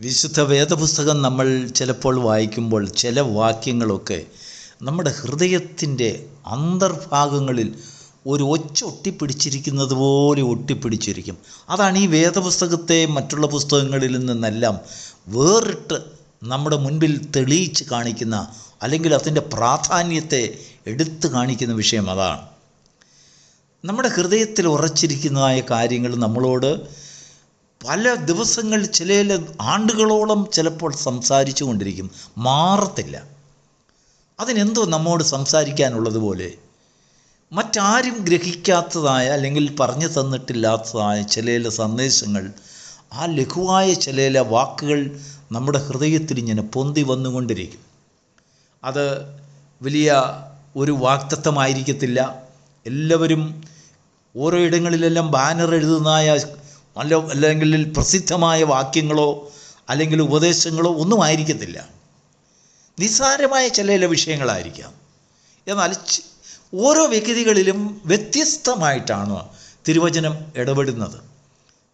വിശുദ്ധ വേദപുസ്തകം നമ്മൾ ചിലപ്പോൾ വായിക്കുമ്പോൾ ചില വാക്യങ്ങളൊക്കെ നമ്മുടെ ഹൃദയത്തിന്റെ അന്തർഭാഗങ്ങളിൽ ഒരു ഒച്ച ഒട്ടിപ്പിടിച്ചിരിക്കുന്നത് പോലെ ഒട്ടിപ്പിടിച്ചിരിക്കും. അതാണ് ഈ വേദപുസ്തകത്തെ മറ്റുള്ള പുസ്തകങ്ങളിൽ നിന്നെല്ലാം വേറിട്ട് നമ്മുടെ മുൻപിൽ തെളിയിച്ച് കാണിക്കുന്ന അല്ലെങ്കിൽ അതിന്റെ പ്രാധാന്യത്തെ എടുത്തു കാണിക്കുന്ന വിഷയം അതാണ്. നമ്മുടെ ഹൃദയത്തിൽ ഉറച്ചിരിക്കുന്നതായ കാര്യങ്ങൾ നമ്മളോട് പല ദിവസങ്ങൾ ചില ആണ്ടുകളോളം ചിലപ്പോൾ സംസാരിച്ചു കൊണ്ടിരിക്കും. മാറത്തില്ല. അതിനെന്തോ നമ്മോട് സംസാരിക്കാനുള്ളതുപോലെ മറ്റാരും ഗ്രഹിക്കാത്തതായ അല്ലെങ്കിൽ പറഞ്ഞു തന്നിട്ടില്ലാത്തതായ ചില സന്ദേശങ്ങൾ ആ ലഘുവായ ചില വാക്കുകൾ നമ്മുടെ ഹൃദയത്തിൽ ഇങ്ങനെ പൊന്തി വന്നുകൊണ്ടിരിക്കും. അത് വലിയ ഒരു വാക്തത്വമായിരിക്കത്തില്ല. എല്ലാവരും ഓരോ ഇടങ്ങളിലെല്ലാം ബാനർ എഴുതുന്നതായ അല്ല അല്ലെങ്കിൽ പ്രസിദ്ധമായ വാക്യങ്ങളോ അല്ലെങ്കിൽ ഉപദേശങ്ങളോ ഒന്നും ആയിരിക്കത്തില്ല. നിസ്സാരമായ ചില ചില വിഷയങ്ങളായിരിക്കാം. എന്നാൽ ഓരോ വ്യക്തികളിലും വ്യത്യസ്തമായിട്ടാണ് തിരുവചനം ഇടപെടുന്നത്.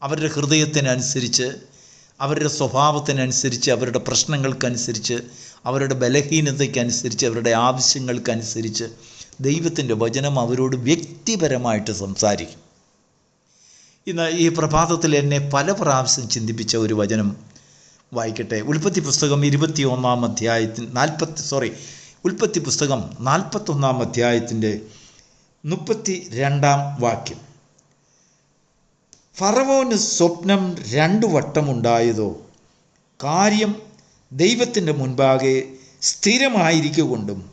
അവരുടെ ഹൃദയത്തിനനുസരിച്ച് അവരുടെ സ്വഭാവത്തിനനുസരിച്ച് അവരുടെ പ്രശ്നങ്ങൾക്കനുസരിച്ച് അവരുടെ ബലഹീനതയ്ക്കനുസരിച്ച് അവരുടെ ആവശ്യങ്ങൾക്കനുസരിച്ച് ദൈവത്തിന്റെ വചനം അവരോട് വ്യക്തിപരമായിട്ട് സംസാരിക്കും. ഇന്ന് ഈ പ്രഭാതത്തിൽ എന്നെ പല പ്രാവശ്യം ചിന്തിപ്പിച്ച ഒരു വചനം വായിക്കട്ടെ. ഉൽപ്പത്തി പുസ്തകം ഇരുപത്തി ഒന്നാം അധ്യായത്തിൽ നാൽപ്പത്തി സോറി ഉൽപ്പത്തി പുസ്തകം നാൽപ്പത്തൊന്നാം അധ്യായത്തിന്റെ മുപ്പത്തി രണ്ടാം വാക്യം. ഫറവോന് സ്വപ്നം രണ്ടു വട്ടമുണ്ടായതോ? കാര്യം ദൈവത്തിന്റെ മുൻപാകെ സ്ഥിരമായിരിക്കൊണ്ടും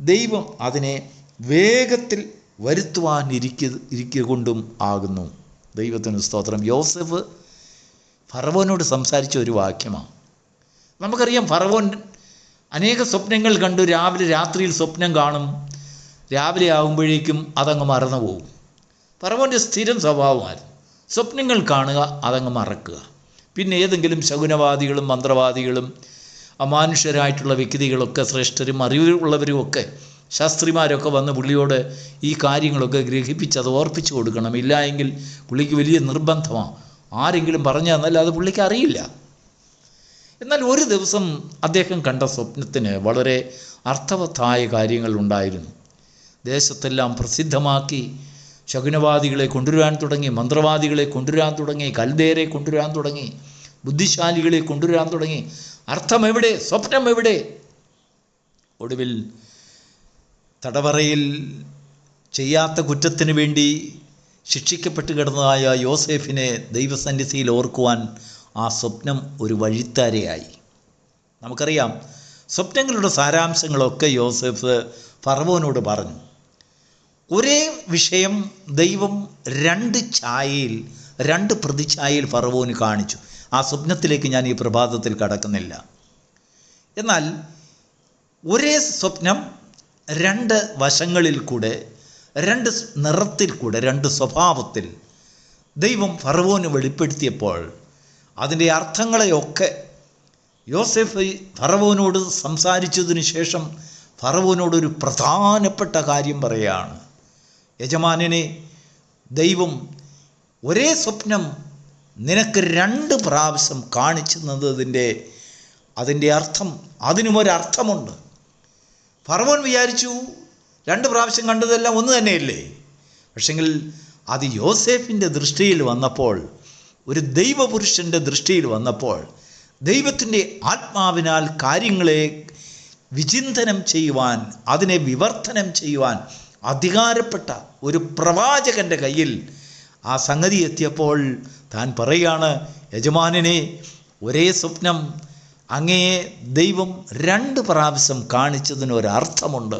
ദൈവം അതിനെ വേഗത്തിൽ വരുത്തുവാനിരിക്കൊണ്ടും ആകുന്നു. ദൈവത്തിന് സ്തോത്രം. യോസഫ് ഫറവോനോട് സംസാരിച്ച ഒരു വാക്യമാണ്. നമുക്കറിയാം ഫറവോൻ അനേക സ്വപ്നങ്ങൾ കണ്ടു. രാവിലെ രാത്രിയിൽ സ്വപ്നം കാണും. രാവിലെ ആകുമ്പോഴേക്കും അതങ്ങ് മറന്നു പോകും. ഫറവോന്റെ സ്ഥിരം സ്വഭാവമായിരുന്നു. സ്വപ്നങ്ങൾ കാണുക അതങ്ങ് മറക്കുക. പിന്നെ ഏതെങ്കിലും ശകുനവാദികളും മന്ത്രവാദികളും അമാനുഷ്യരായിട്ടുള്ള വ്യക്തികളൊക്കെ ശ്രേഷ്ഠരും അറിവുള്ളവരും ഒക്കെ ശാസ്ത്രിമാരൊക്കെ വന്ന് പുള്ളിയോട് ഈ കാര്യങ്ങളൊക്കെ ഗ്രഹിപ്പിച്ച് അത് ഓർപ്പിച്ചു കൊടുക്കണം. ഇല്ല എങ്കിൽ പുള്ളിക്ക് വലിയ നിർബന്ധമാണ് ആരെങ്കിലും പറഞ്ഞു തന്നാൽ അത് പുള്ളിക്ക് അറിയില്ല. എന്നാൽ ഒരു ദിവസം അദ്ദേഹം കണ്ട സ്വപ്നത്തിന് വളരെ അർത്ഥവത്തായ കാര്യങ്ങൾ ഉണ്ടായിരുന്നു. ദേശത്തെല്ലാം പ്രസിദ്ധമാക്കി ശകുനവാദികളെ കൊണ്ടുവരാൻ തുടങ്ങി മന്ത്രവാദികളെ കൊണ്ടുവരാൻ തുടങ്ങി കൽദേരെ കൊണ്ടുവരാൻ തുടങ്ങി ബുദ്ധിശാലികളെ കൊണ്ടുവരാൻ തുടങ്ങി. അർത്ഥം എവിടെ? സ്വപ്നം എവിടെ? ഒടുവിൽ തടവറയിൽ ചെയ്യാത്ത കുറ്റത്തിന് വേണ്ടി ശിക്ഷിക്കപ്പെട്ട് കിടന്നതായ യോസേഫിനെ ദൈവസന്നിധിയിൽ ഓർക്കുവാൻ ആ സ്വപ്നം ഒരു വഴിത്താരയായി. നമുക്കറിയാം സ്വപ്നങ്ങളുടെ സാരാംശങ്ങളൊക്കെ യോസേഫ് ഫറവോനോട് പറഞ്ഞു. ഒരേ വിഷയം ദൈവം രണ്ട് ഛായയിൽ രണ്ട് പ്രതിച്ഛായയിൽ ഫറവോന് കാണിച്ചു. ആ സ്വപ്നത്തിലേക്ക് ഞാൻ ഈ പ്രഭാതത്തിൽ കടക്കുന്നില്ല. എന്നാൽ ഒരേ സ്വപ്നം രണ്ട് വശങ്ങളിൽ കൂടെ രണ്ട് നിറത്തിൽ കൂടെ രണ്ട് സ്വഭാവത്തിൽ ദൈവം ഫറവോന് വെളിപ്പെടുത്തിയപ്പോൾ അതിന്റെ അർത്ഥങ്ങളെയൊക്കെ യോസെഫ് ഫറവോനോട് സംസാരിച്ചതിന് ശേഷം ഫറവോനോടൊരു പ്രധാനപ്പെട്ട കാര്യം പറയുകയാണ് യജമാനനെ ദൈവം ഒരേ സ്വപ്നം നിനക്ക് രണ്ട് പ്രാവശ്യം കാണിച്ചു തന്നതിന്റെ അതിന്റെ അർത്ഥം അതിനും ഒരർത്ഥമുണ്ട് ഫറവോൻ വിചാരിച്ചു രണ്ട് പ്രാവശ്യം കണ്ടതെല്ലാം ഒന്ന് തന്നെയല്ലേ? പക്ഷെങ്കിൽ അത് യോസേഫിന്റെ ദൃഷ്ടിയിൽ വന്നപ്പോൾ ഒരു ദൈവപുരുഷന്റെ ദൃഷ്ടിയിൽ വന്നപ്പോൾ ദൈവത്തിന്റെ ആത്മാവിനാൽ കാര്യങ്ങളെ വിചിന്തനം ചെയ്യുവാൻ അതിനെ വിവർത്തനം ചെയ്യുവാൻ അധികാരപ്പെട്ട ഒരു പ്രവാചകന്റെ കയ്യിൽ ആ സംഗതി എത്തിയപ്പോൾ താൻ പറയുകയാണ് യജമാനനെ ഒരേ സ്വപ്നം അങ്ങയെ ദൈവം രണ്ട് പ്രാവശ്യം കാണിച്ചതിന് ഒരർത്ഥമുണ്ട്.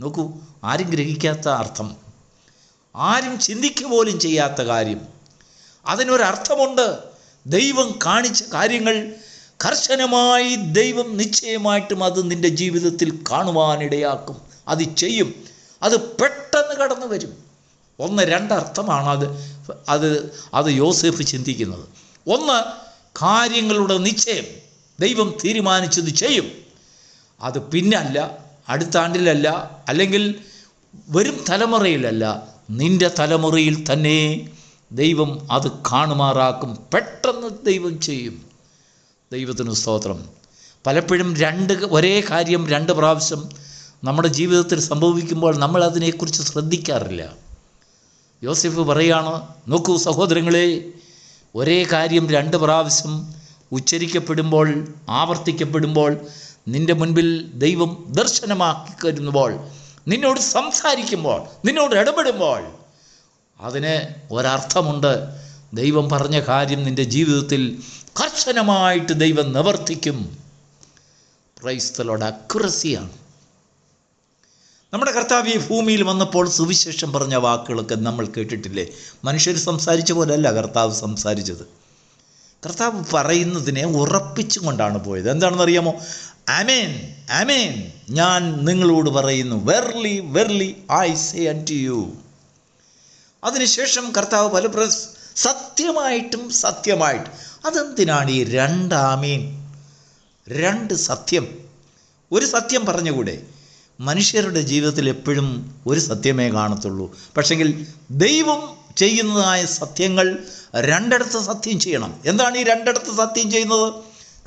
നോക്കൂ ആരും ഗ്രഹിക്കാത്ത അർത്ഥം. ആരും ചിന്തിക്കുക പോലും ചെയ്യാത്ത കാര്യം. അതിനൊരർത്ഥമുണ്ട്. ദൈവം കാണിച്ച കാര്യങ്ങൾ കർശനമായി ദൈവം നിശ്ചയമായിട്ടും അത് നിന്റെ ജീവിതത്തിൽ കാണുവാനിടയാക്കും. അത് ചെയ്യും. അത് പെട്ടെന്ന് കടന്നു വരും. ഒന്ന് രണ്ടർത്ഥമാണ് അത്. അത് അത് യോസെഫ് ചിന്തിക്കുന്നത്. ഒന്ന് കാര്യങ്ങളുടെ നിശ്ചയം. ദൈവം തീരുമാനിച്ചത് ചെയ്യും. അത് പിന്നല്ല അടുത്ത ആണ്ടിലല്ല അല്ലെങ്കിൽ വരും തലമുറയിലല്ല നിന്റെ തലമുറയിൽ തന്നെ ദൈവം അത് കാണുമാറാക്കും. പെട്ടെന്ന് ദൈവം ചെയ്യും. ദൈവത്തിന് സ്തോത്രം. പലപ്പോഴും രണ്ട് ഒരേ കാര്യം രണ്ട് പ്രാവശ്യം നമ്മുടെ ജീവിതത്തിൽ സംഭവിക്കുമ്പോൾ നമ്മൾ അതിനെക്കുറിച്ച് ശ്രദ്ധിക്കാറില്ല. യോസെഫ് പറയുകയാണ് നോക്കൂ സഹോദരങ്ങളെ ഒരേ കാര്യം രണ്ട് പ്രാവശ്യം ഉച്ചരിക്കപ്പെടുമ്പോൾ ആവർത്തിക്കപ്പെടുമ്പോൾ നിന്റെ മുൻപിൽ ദൈവം ദർശനമാക്കി കരുതുമ്പോൾ നിന്നോട് സംസാരിക്കുമ്പോൾ നിന്നോട് ഇടപെടുമ്പോൾ അതിന് ഒരർത്ഥമുണ്ട്. ദൈവം പറഞ്ഞ കാര്യം നിന്റെ ജീവിതത്തിൽ കർശനമായിട്ട് ദൈവം നിവർത്തിക്കും. ക്രൈസ്തലോട് അക്യുറസിയാണ് നമ്മുടെ കർത്താവ് ഈ ഭൂമിയിൽ വന്നപ്പോൾ സുവിശേഷം പറഞ്ഞ വാക്കുകളൊക്കെ നമ്മൾ കേട്ടിട്ടില്ലേ? മനുഷ്യർ സംസാരിച്ച പോലെയല്ല കർത്താവ് സംസാരിച്ചത്. കർത്താവ് പറയുന്നതിനെ ഉറപ്പിച്ചുകൊണ്ടാണ് പോയത്. എന്താണെന്ന് അറിയാമോ അമേൻ അമേൻ ഞാൻ നിങ്ങളോട് പറയുന്നു verily verily I say to you അതിനുശേഷം കർത്താവ് പല സത്യമായിട്ടും സത്യമായിട്ട് അതെന്തിനാണ് ഈ രണ്ട് ആമീൻ? രണ്ട് സത്യം. ഒരു സത്യം പറഞ്ഞുകൂടെ? മനുഷ്യരുടെ ജീവിതത്തിൽ എപ്പോഴും ഒരു സത്യമേ കാണത്തുള്ളൂ. പക്ഷെങ്കിൽ ദൈവം ചെയ്യുന്നതായ സത്യങ്ങൾ രണ്ടിടത്ത് സത്യം ചെയ്യണം. എന്താണ് ഈ രണ്ടിടത്ത് സത്യം ചെയ്യുന്നത്?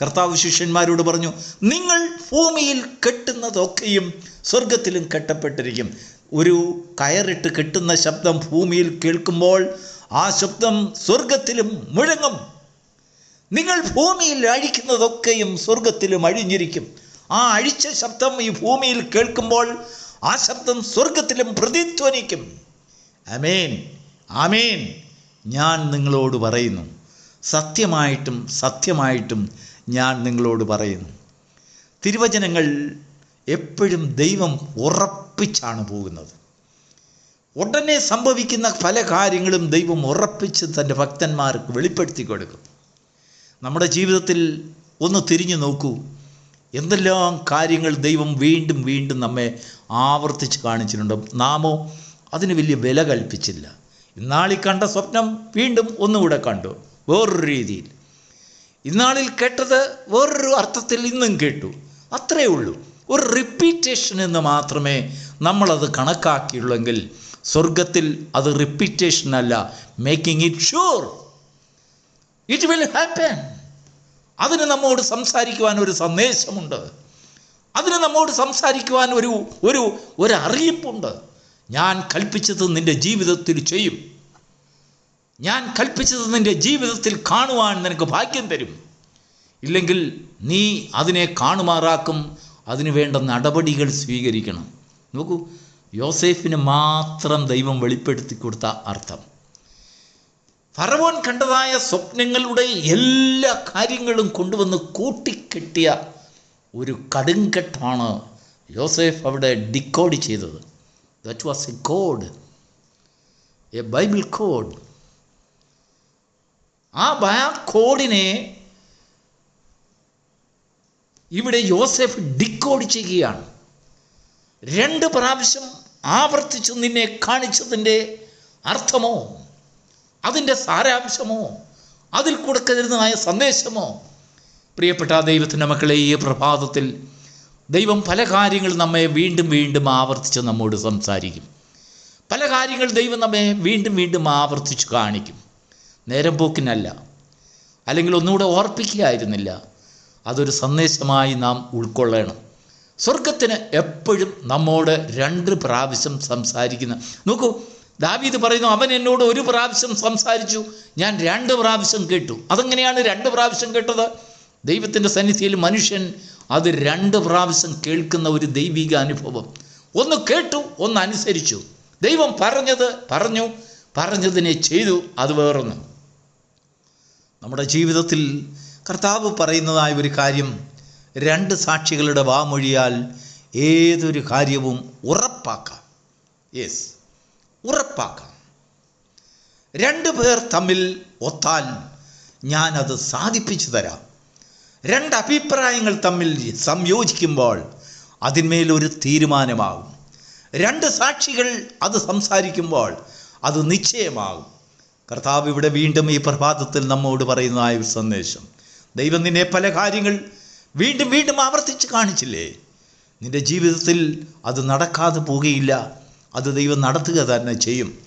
കർത്താവ് ശിഷ്യന്മാരോട് പറഞ്ഞു നിങ്ങൾ ഭൂമിയിൽ കെട്ടുന്നതൊക്കെയും സ്വർഗത്തിലും കെട്ടപ്പെട്ടിരിക്കും. ഒരു കയറിട്ട് കെട്ടുന്ന ശബ്ദം ഭൂമിയിൽ കേൾക്കുമ്പോൾ ആ ശബ്ദം സ്വർഗത്തിലും മുഴങ്ങും. നിങ്ങൾ ഭൂമിയിൽ അഴിക്കുന്നതൊക്കെയും സ്വർഗത്തിലും അഴിഞ്ഞിരിക്കും. ആ അഴിച്ച ശബ്ദം ഈ ഭൂമിയിൽ കേൾക്കുമ്പോൾ ആ ശബ്ദം സ്വർഗത്തിലും പ്രതിധ്വനിക്കും. അമേൻ ആമേൻ. ഞാൻ നിങ്ങളോട് പറയുന്നു. സത്യമായിട്ടും സത്യമായിട്ടും ഞാൻ നിങ്ങളോട് പറയുന്നു. തിരുവചനങ്ങൾ എപ്പോഴും ദൈവം ഉറപ്പിച്ചാണ് പോകുന്നത്. ഉടനെ സംഭവിക്കുന്ന പല കാര്യങ്ങളും ദൈവം ഉറപ്പിച്ച് തന്റെ ഭക്തന്മാർക്ക് വെളിപ്പെടുത്തി കൊടുക്കും. നമ്മുടെ ജീവിതത്തിൽ ഒന്ന് തിരിഞ്ഞു നോക്കൂ. എന്തെല്ലാം കാര്യങ്ങൾ ദൈവം വീണ്ടും വീണ്ടും നമ്മെ ആവർത്തിച്ച് കാണിച്ചിട്ടുണ്ട്. നാമോ അതിന് വലിയ വില കൽപ്പിച്ചില്ല. ഇന്നാളിൽ കണ്ട സ്വപ്നം വീണ്ടും ഒന്നുകൂടെ കണ്ടു. വേറൊരു രീതിയിൽ. ഇന്നാളിൽ കേട്ടത് വേറൊരു അർത്ഥത്തിൽ ഇന്നും കേട്ടു. അത്രയേ ഉള്ളൂ. ഒരു റിപ്പീറ്റേഷൻ എന്ന് മാത്രമേ നമ്മളത് കണക്കാക്കിയുള്ളെങ്കിൽ സ്വർഗത്തിൽ അത് റിപ്പീറ്റേഷൻ അല്ല. Making it sure it will happen അതിന് നമ്മോട് സംസാരിക്കുവാൻ ഒരു സന്ദേശമുണ്ട്. അതിന് നമ്മോട് സംസാരിക്കുവാൻ ഒരു ഒരു ഒരു അറിയിപ്പുണ്ട്. ഞാൻ കൽപ്പിച്ചത് നിന്റെ ജീവിതത്തിൽ ചെയ്യും. ഞാൻ കൽപ്പിച്ചത് നിന്റെ ജീവിതത്തിൽ കാണുവാൻ നിനക്ക് ഭാഗ്യം തരും. ഇല്ലെങ്കിൽ നീ അതിനെ കാണുമാറാക്കും. അതിനു വേണ്ട നടപടികൾ സ്വീകരിക്കണം. നോക്കൂ യോസേഫിന് മാത്രം ദൈവം വെളിപ്പെടുത്തി കൊടുത്ത അർത്ഥം. ഫറവോൻ കണ്ടതായ സ്വപ്നങ്ങളുടെ എല്ലാ കാര്യങ്ങളും കൊണ്ടുവന്ന് കൂട്ടിക്കെട്ടിയ ഒരു കടുങ്കെട്ടാണ് യോസേഫ് അവിടെ ഡിക്കോഡ് ചെയ്തത്. That was a code, a Bible code ആ കോഡിനെ ഇവിടെ യോസെഫ് ഡിക്കോഡ് ചെയ്യുകയാണ്. രണ്ട് പ്രാവശ്യം ആവർത്തിച്ചു നിന്നെ കാണിച്ചതിന്റെ അർത്ഥമോ? അതിന്റെ സാരാംശമോ? അതിൽ കൊടുക്കരുന്നതായ സന്ദേശമോ? പ്രിയപ്പെട്ട ദൈവത്തിന്റെ മക്കളെ ഈ പ്രഭാതത്തിൽ ദൈവം പല കാര്യങ്ങൾ നമ്മെ വീണ്ടും വീണ്ടും ആവർത്തിച്ച് നമ്മോട് സംസാരിക്കും. പല കാര്യങ്ങൾ ദൈവം നമ്മെ വീണ്ടും വീണ്ടും ആവർത്തിച്ച് കാണിക്കും. നേരം പോക്കിനല്ല. അല്ലെങ്കിൽ ഒന്നുകൂടെ ഓർപ്പിക്കുകയായിരുന്നില്ല. അതൊരു സന്ദേശമായി നാം ഉൾക്കൊള്ളണം. സ്വർഗത്തിന് എപ്പോഴും നമ്മോട് രണ്ട് പ്രാവശ്യം സംസാരിക്കുന്ന നോക്കൂ ദാവീദ് പറയുന്നു അവൻ എന്നോട് ഒരു പ്രാവശ്യം സംസാരിച്ചു. ഞാൻ രണ്ട് പ്രാവശ്യം കേട്ടു. അതെങ്ങനെയാണ് രണ്ട് പ്രാവശ്യം കേട്ടത്? ദൈവത്തിന്റെ സന്നിധിയിൽ മനുഷ്യൻ അത് രണ്ട് പ്രാവശ്യം കേൾക്കുന്ന ഒരു ദൈവിക അനുഭവം. ഒന്ന് കേട്ടു ഒന്ന് അനുസരിച്ചു. ദൈവം പറഞ്ഞത് പറഞ്ഞു പറഞ്ഞതിനെ ചെയ്തു അത് വേറൊന്നു. നമ്മുടെ ജീവിതത്തിൽ കർത്താവ് പറയുന്നതായ ഒരു കാര്യം രണ്ട് സാക്ഷികളുടെ വാമൊഴിയാൽ ഏതൊരു കാര്യവും ഉറപ്പാക്കാം. യെസ് ഉറപ്പാക്കാം. രണ്ട് പേർ തമ്മിൽ ഒത്താൽ ഞാനത് സാധിപ്പിച്ചു തരാം. രണ്ട് അഭിപ്രായങ്ങൾ തമ്മിൽ സംയോജിക്കുമ്പോൾ അതിന്മേലൊരു തീരുമാനമാകും. രണ്ട് സാക്ഷികൾ അത് സംസാരിക്കുമ്പോൾ അത് നിശ്ചയമാകും. കർത്താവ് ഇവിടെ വീണ്ടും ഈ പ്രഭാതത്തിൽ നമ്മോട് പറയുന്നതായ ഒരു സന്ദേശം. ദൈവം നിന്നെ പല കാര്യങ്ങൾ വീണ്ടും വീണ്ടും ആവർത്തിച്ച് കാണിച്ചില്ലേ? നിന്റെ ജീവിതത്തിൽ അത് നടക്കാതെ പോവുകയില്ല അത് ദൈവം നടത്തുക തന്നെ ചെയ്യും.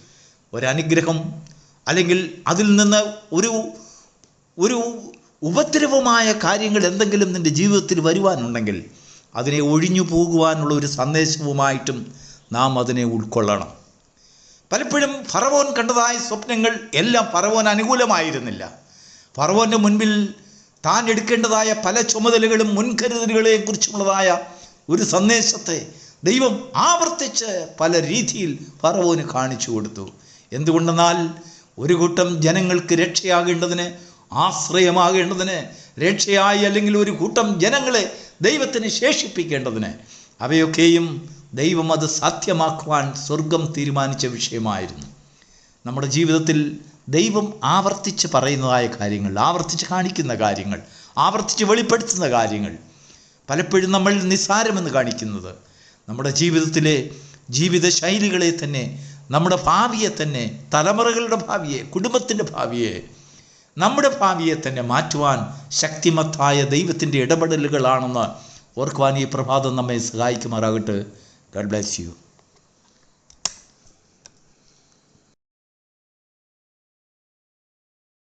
ഒരനുഗ്രഹം അല്ലെങ്കിൽ അതിൽ നിന്ന് ഒരു ഒരു ഉപദ്രവമായ കാര്യങ്ങൾ എന്തെങ്കിലും നിന്റെ ജീവിതത്തിൽ വരുവാനുണ്ടെങ്കിൽ അതിനെ ഒഴിഞ്ഞു പോകുവാനുള്ള ഒരു സന്ദേശവുമായിട്ടും നാം അതിനെ ഉൾക്കൊള്ളണം. പലപ്പോഴും ഫറവോൻ കണ്ടതായ സ്വപ്നങ്ങൾ എല്ലാം ഫറവോൻ അനുകൂലമായിരുന്നില്ല. ഫറവോന്റെ മുൻപിൽ താൻ എടുക്കേണ്ടതായ പല ചുമതലകളും മുൻകരുതലുകളെയും കുറിച്ചുള്ളതായ ഒരു സന്ദേശത്തെ ദൈവം ആവർത്തിച്ച് പല രീതിയിൽ ഫറവോന് കാണിച്ചു കൊടുത്തു. എന്തുകൊണ്ടെന്നാൽ ഒരു കൂട്ടം ജനങ്ങൾക്ക് രക്ഷയാകേണ്ടതിന് ആശ്രയമാകേണ്ടതിന് രക്ഷയായി അല്ലെങ്കിൽ ഒരു കൂട്ടം ജനങ്ങളെ ദൈവത്തിന് ശേഷിപ്പിക്കേണ്ടതിന് അവയൊക്കെയും ദൈവം അത് സാധ്യമാക്കുവാൻ സ്വർഗം തീരുമാനിച്ച വിഷയമായിരുന്നു. നമ്മുടെ ജീവിതത്തിൽ ദൈവം ആവർത്തിച്ച് പറയുന്നതായ കാര്യങ്ങൾ ആവർത്തിച്ച് കാണിക്കുന്ന കാര്യങ്ങൾ ആവർത്തിച്ച് വെളിപ്പെടുത്തുന്ന കാര്യങ്ങൾ പലപ്പോഴും നമ്മൾ നിസ്സാരമെന്ന് കാണിക്കുന്നത്. നമ്മുടെ ജീവിതത്തിലെ ജീവിത ശൈലികളെ തന്നെ നമ്മുടെ ഭാവിയെ തന്നെ തലമുറകളുടെ ഭാവിയെ കുടുംബത്തിന്റെ ഭാവിയെ നമ്മുടെ ഭാവിയെ തന്നെ മാറ്റുവാൻ ശക്തിമത്തായ ദൈവത്തിന്റെ ഇടപെടലുകളാണെന്ന് ഓർക്കുവാൻ ഈ പ്രഭാതം നമ്മെ സഹായിക്കുമാറാകട്ടെ. Garh bless you